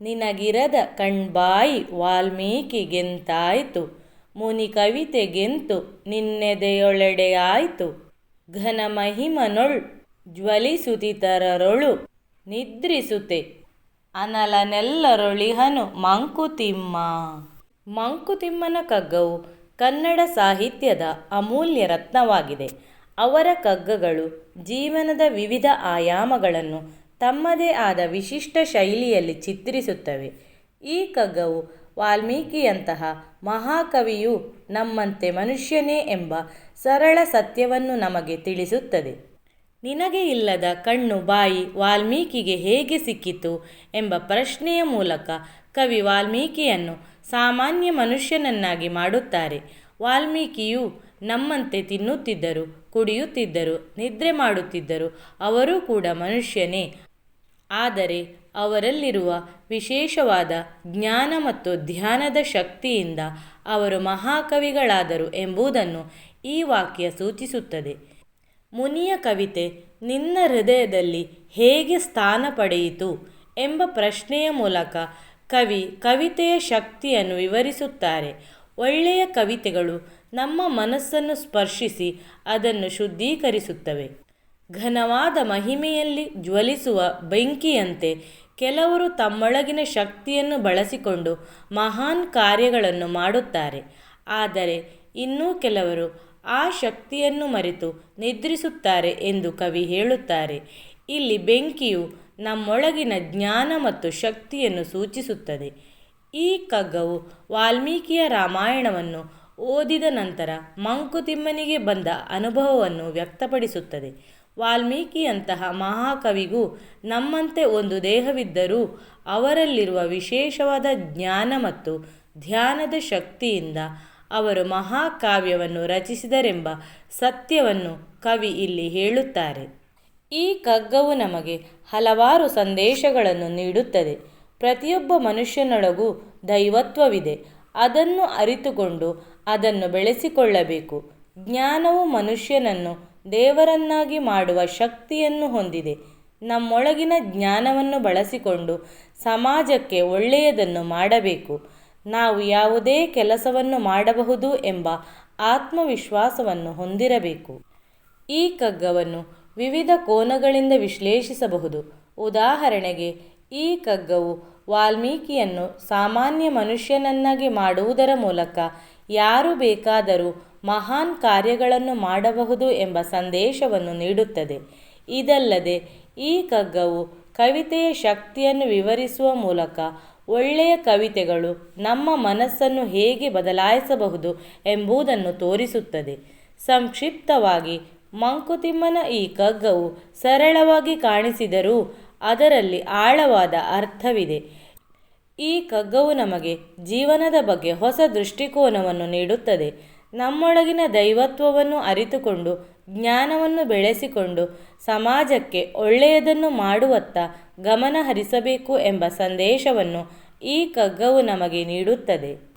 ನಿನಗಿರದ ಕಣ್ಬಾಯಿ ವಾಲ್ಮೀಕಿಗೆಂತಾಯ್ತು ಮುನಿ ಕವಿತೆಗೆಂತು ನಿನ್ನೆದೆಯೊಳೆಡೆಯಾಯ್ತು ಘನ ಮಹಿಮನೊಳ್ ಜ್ವಲಿಸುತಿತರರೊಳು ನಿದ್ರಿಸುತೆ, ಅನಲನೆಲ್ಲರೊಳಿಹನು ಮಂಕುತಿಮ್ಮ. ಮಂಕುತಿಮ್ಮನ ಕಗ್ಗವು ಕನ್ನಡ ಸಾಹಿತ್ಯದ ಅಮೂಲ್ಯ ರತ್ನವಾಗಿದೆ. ಅವರ ಕಗ್ಗಗಳು ಜೀವನದ ವಿವಿಧ ಆಯಾಮಗಳನ್ನು ತಮ್ಮದೇ ಆದ ವಿಶಿಷ್ಟ ಶೈಲಿಯಲ್ಲಿ ಚಿತ್ರಿಸುತ್ತವೆ. ಈ ಕಗ್ಗವು ವಾಲ್ಮೀಕಿಯಂತಹ ಮಹಾಕವಿಯೂ ನಮ್ಮಂತೆ ಮನುಷ್ಯನೇ ಎಂಬ ಸರಳ ಸತ್ಯವನ್ನು ನಮಗೆ ತಿಳಿಸುತ್ತದೆ. ನಿನಗೆ ಇಲ್ಲದ ಕಣ್ಣು ಬಾಯಿ ವಾಲ್ಮೀಕಿಗೆ ಹೇಗೆ ಸಿಕ್ಕಿತು ಎಂಬ ಪ್ರಶ್ನೆಯ ಮೂಲಕ ಕವಿ ವಾಲ್ಮೀಕಿಯನ್ನು ಸಾಮಾನ್ಯ ಮನುಷ್ಯನನ್ನಾಗಿ ಮಾಡುತ್ತಾರೆ. ವಾಲ್ಮೀಕಿಯು ನಮ್ಮಂತೆ ತಿನ್ನುತ್ತಿದ್ದರು, ಕುಡಿಯುತ್ತಿದ್ದರು, ನಿದ್ರೆ ಮಾಡುತ್ತಿದ್ದರು, ಅವರೂ ಕೂಡ ಮನುಷ್ಯನೇ. ಆದರೆ ಅವರಲ್ಲಿರುವ ವಿಶೇಷವಾದ ಜ್ಞಾನ ಮತ್ತು ಧ್ಯಾನದ ಶಕ್ತಿಯಿಂದ ಅವರು ಮಹಾಕವಿಗಳಾದರು ಎಂಬುದನ್ನು ಈ ವಾಕ್ಯ ಸೂಚಿಸುತ್ತದೆ. ಮುನಿಯ ಕವಿತೆ, ನಿನ್ನ ಹೃದಯದಲ್ಲಿ ಹೇಗೆ ಸ್ಥಾನ ಪಡೆಯಿತು? ಎಂಬ ಪ್ರಶ್ನೆಯ ಮೂಲಕ ಕವಿ ಕವಿತೆಯ ಶಕ್ತಿಯನ್ನು ವಿವರಿಸುತ್ತಾರೆ. ಒಳ್ಳೆಯ ಕವಿತೆಗಳು ನಮ್ಮ ಮನಸ್ಸನ್ನು ಸ್ಪರ್ಶಿಸಿ ಅದನ್ನು ಶುದ್ಧೀಕರಿಸುತ್ತವೆ. ಘನವಾದ ಮಹಿಮೆಯಲ್ಲಿ ಜ್ವಲಿಸುವ ಬೆಂಕಿಯಂತೆ ಕೆಲವರು ತಮ್ಮೊಳಗಿನ ಶಕ್ತಿಯನ್ನು ಬಳಸಿಕೊಂಡು ಮಹಾನ್ ಕಾರ್ಯಗಳನ್ನು ಮಾಡುತ್ತಾರೆ. ಆದರೆ ಇನ್ನೂ ಕೆಲವರು ಆ ಶಕ್ತಿಯನ್ನು ಮರೆತು ನಿದ್ರಿಸುತ್ತಾರೆ ಎಂದು ಕವಿ ಹೇಳುತ್ತಾರೆ. ಇಲ್ಲಿ ಬೆಂಕಿಯು ನಮ್ಮೊಳಗಿನ ಜ್ಞಾನ ಮತ್ತು ಶಕ್ತಿಯನ್ನು ಸೂಚಿಸುತ್ತದೆ. ಈ ಕಗ್ಗವು ವಾಲ್ಮೀಕಿಯ ರಾಮಾಯಣವನ್ನು ಓದಿದ ನಂತರ ಮಂಕುತಿಮ್ಮನಿಗೆ ಬಂದ ಅನುಭವವನ್ನು ವ್ಯಕ್ತಪಡಿಸುತ್ತದೆ. ವಾಲ್ಮೀಕಿಯಂತಹ ಮಹಾಕವಿಗೂ ನಮ್ಮಂತೆ ಒಂದು ದೇಹವಿದ್ದರೂ ಅವರಲ್ಲಿರುವ ವಿಶೇಷವಾದ ಜ್ಞಾನ ಮತ್ತು ಧ್ಯಾನದ ಶಕ್ತಿಯಿಂದ ಅವರು ಮಹಾಕಾವ್ಯವನ್ನು ರಚಿಸಿದರೆಂಬ ಸತ್ಯವನ್ನು ಕವಿ ಇಲ್ಲಿ ಹೇಳುತ್ತಾರೆ. ಈ ಕಗ್ಗವು ನಮಗೆ ಹಲವಾರು ಸಂದೇಶಗಳನ್ನು ನೀಡುತ್ತದೆ. ಪ್ರತಿಯೊಬ್ಬ ಮನುಷ್ಯನೊಳಗೂ ದೈವತ್ವವಿದೆ. ಅದನ್ನು ಅರಿತುಕೊಂಡು ಅದನ್ನು ಬೆಳೆಸಿಕೊಳ್ಳಬೇಕು. ಜ್ಞಾನವು ಮನುಷ್ಯನನ್ನು ದೇವರನ್ನಾಗಿ ಮಾಡುವ ಶಕ್ತಿಯನ್ನು ಹೊಂದಿದೆ. ನಮ್ಮೊಳಗಿನ ಜ್ಞಾನವನ್ನು ಬಳಸಿಕೊಂಡು ಸಮಾಜಕ್ಕೆ ಒಳ್ಳೆಯದನ್ನು ಮಾಡಬೇಕು. ನಾವು ಯಾವುದೇ ಕೆಲಸವನ್ನು ಮಾಡಬಹುದು ಎಂಬ ಆತ್ಮವಿಶ್ವಾಸವನ್ನು ಹೊಂದಿರಬೇಕು. ಈ ಕಗ್ಗವನ್ನು ವಿವಿಧ ಕೋನಗಳಿಂದ ವಿಶ್ಲೇಷಿಸಬಹುದು. ಉದಾಹರಣೆಗೆ, ಈ ಕಗ್ಗವು ವಾಲ್ಮೀಕಿಯನ್ನು ಸಾಮಾನ್ಯ ಮನುಷ್ಯನನ್ನಾಗಿ ಮಾಡುವುದರ ಮೂಲಕ ಯಾರು ಬೇಕಾದರೂ ಮಹಾನ್ ಕಾರ್ಯಗಳನ್ನು ಮಾಡಬಹುದು ಎಂಬ ಸಂದೇಶವನ್ನು ನೀಡುತ್ತದೆ. ಇದಲ್ಲದೆ, ಈ ಕಗ್ಗವು ಕವಿತೆಯ ಶಕ್ತಿಯನ್ನು ವಿವರಿಸುವ ಮೂಲಕ ಒಳ್ಳೆಯ ಕವಿತೆಗಳು ನಮ್ಮ ಮನಸ್ಸನ್ನು ಹೇಗೆ ಬದಲಾಯಿಸಬಹುದು ಎಂಬುದನ್ನು ತೋರಿಸುತ್ತದೆ. ಸಂಕ್ಷಿಪ್ತವಾಗಿ, ಮಂಕುತಿಮ್ಮನ ಈ ಕಗ್ಗವು ಸರಳವಾಗಿ ಕಾಣಿಸಿದರೂ ಅದರಲ್ಲಿ ಆಳವಾದ ಅರ್ಥವಿದೆ. ಈ ಕಗ್ಗವು ನಮಗೆ ಜೀವನದ ಬಗ್ಗೆ ಹೊಸ ದೃಷ್ಟಿಕೋನವನ್ನು ನೀಡುತ್ತದೆ. ನಮ್ಮೊಳಗಿನ ದೈವತ್ವವನ್ನು ಅರಿತುಕೊಂಡು, ಜ್ಞಾನವನ್ನು ಬೆಳೆಸಿಕೊಂಡು, ಸಮಾಜಕ್ಕೆ ಒಳ್ಳೆಯದನ್ನು ಮಾಡುವತ್ತ ಗಮನ ಹರಿಸಬೇಕು ಎಂಬ ಸಂದೇಶವನ್ನು ಈ ಕಗ್ಗವು ನಮಗೆ ನೀಡುತ್ತದೆ.